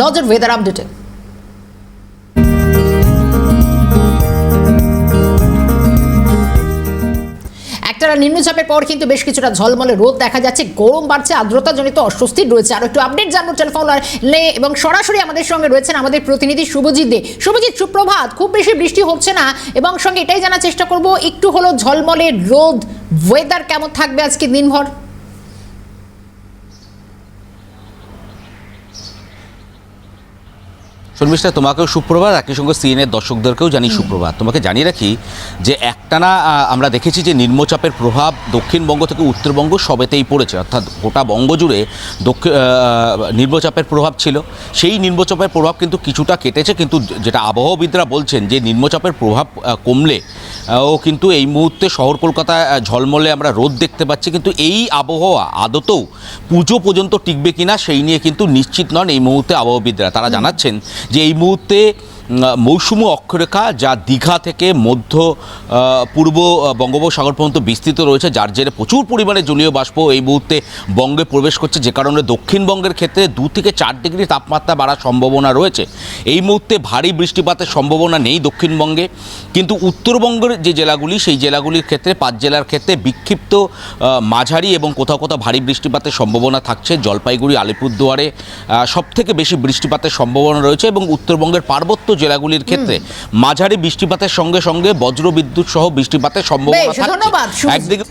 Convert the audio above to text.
নজর ওয়েদার আপডেটে একটানা নিম্নচাপের পর কিন্তু বেশ কিছুটা ঝলমলে রোদ দেখা যাচ্ছে, গরম বাড়ছে, আর্দ্রতাজনিত অস্বস্তি রয়েছে। আর একটু আপডেট জানব টেলিফোন লে এবং সরাসরি আমাদের সঙ্গে রয়েছেন আমাদের প্রতিনিধি শুভজিৎ দে। শুভজিৎ, সুপ্রভাত, খুব বেশি বৃষ্টি হচ্ছে না এবং সঙ্গে এটাই জানার চেষ্টা করব, একটু হলো ঝলমলে রোদ ওয়েদার কেমন থাকবে আজকে দিনভর? শর্মিষ্ঠা তোমাকেও সুপ্রভাত একই সঙ্গে সিএনএর দর্শকদেরকেও জানি সুপ্রভাত। তোমাকে জানিয়ে রাখি যে একটানা আমরা দেখেছি যে নিম্নচাপের প্রভাব দক্ষিণবঙ্গ থেকে উত্তরবঙ্গ সবেতেই পড়েছে। অর্থাৎ গোটা বঙ্গ জুড়ে দক্ষিণ নিম্নচাপের প্রভাব ছিল। সেই নিম্নচাপের প্রভাব কিন্তু কিছুটা কেটেছে কিন্তু যেটা আবহাওয়াবিদরা বলছেন যে নিম্নচাপের প্রভাব কমলে ও কিন্তু এই মুহূর্তে শহর কলকাতায় ঝলমলে আমরা রোদ দেখতে পাচ্ছি। কিন্তু এই আবহাওয়া আদতেও পুজো পর্যন্ত টিকবে কিনা সেই নিয়ে কিন্তু নিশ্চিত নন এই মুহূর্তে আবহাওয়াবিদরা তারা জানাচ্ছেন যে এই মুহূর্তে মৌসুমি অক্ষরেখা যা দীঘা থেকে মধ্য পূর্ব বঙ্গোপসাগর পর্যন্ত বিস্তৃত রয়েছে, যার জেরে প্রচুর পরিমাণে জলীয় বাষ্প এই মুহূর্তে বঙ্গে প্রবেশ করছে, যে কারণে দক্ষিণবঙ্গের ক্ষেত্রে দু থেকে চার ডিগ্রি তাপমাত্রা বাড়ার সম্ভাবনা রয়েছে। এই মুহূর্তে ভারী বৃষ্টিপাতের সম্ভাবনা নেই দক্ষিণবঙ্গে, কিন্তু উত্তরবঙ্গের যে জেলাগুলি, সেই জেলাগুলির ক্ষেত্রে, পাঁচ জেলার ক্ষেত্রে বিক্ষিপ্ত মাঝারি এবং কোথাও কোথাও ভারী বৃষ্টিপাতের সম্ভাবনা থাকছে। জলপাইগুড়ি, আলিপুরদুয়ারে সবথেকে বেশি বৃষ্টিপাতের সম্ভাবনা রয়েছে এবং উত্তরবঙ্গের পার্বত্য জেলাগুলির ক্ষেত্রে। মাঝারি বৃষ্টিপাতের সঙ্গে সঙ্গে বজ্রবিদ্যুৎ সহ বৃষ্টিপাতের সম্ভাবনা থাকছে। একদিকে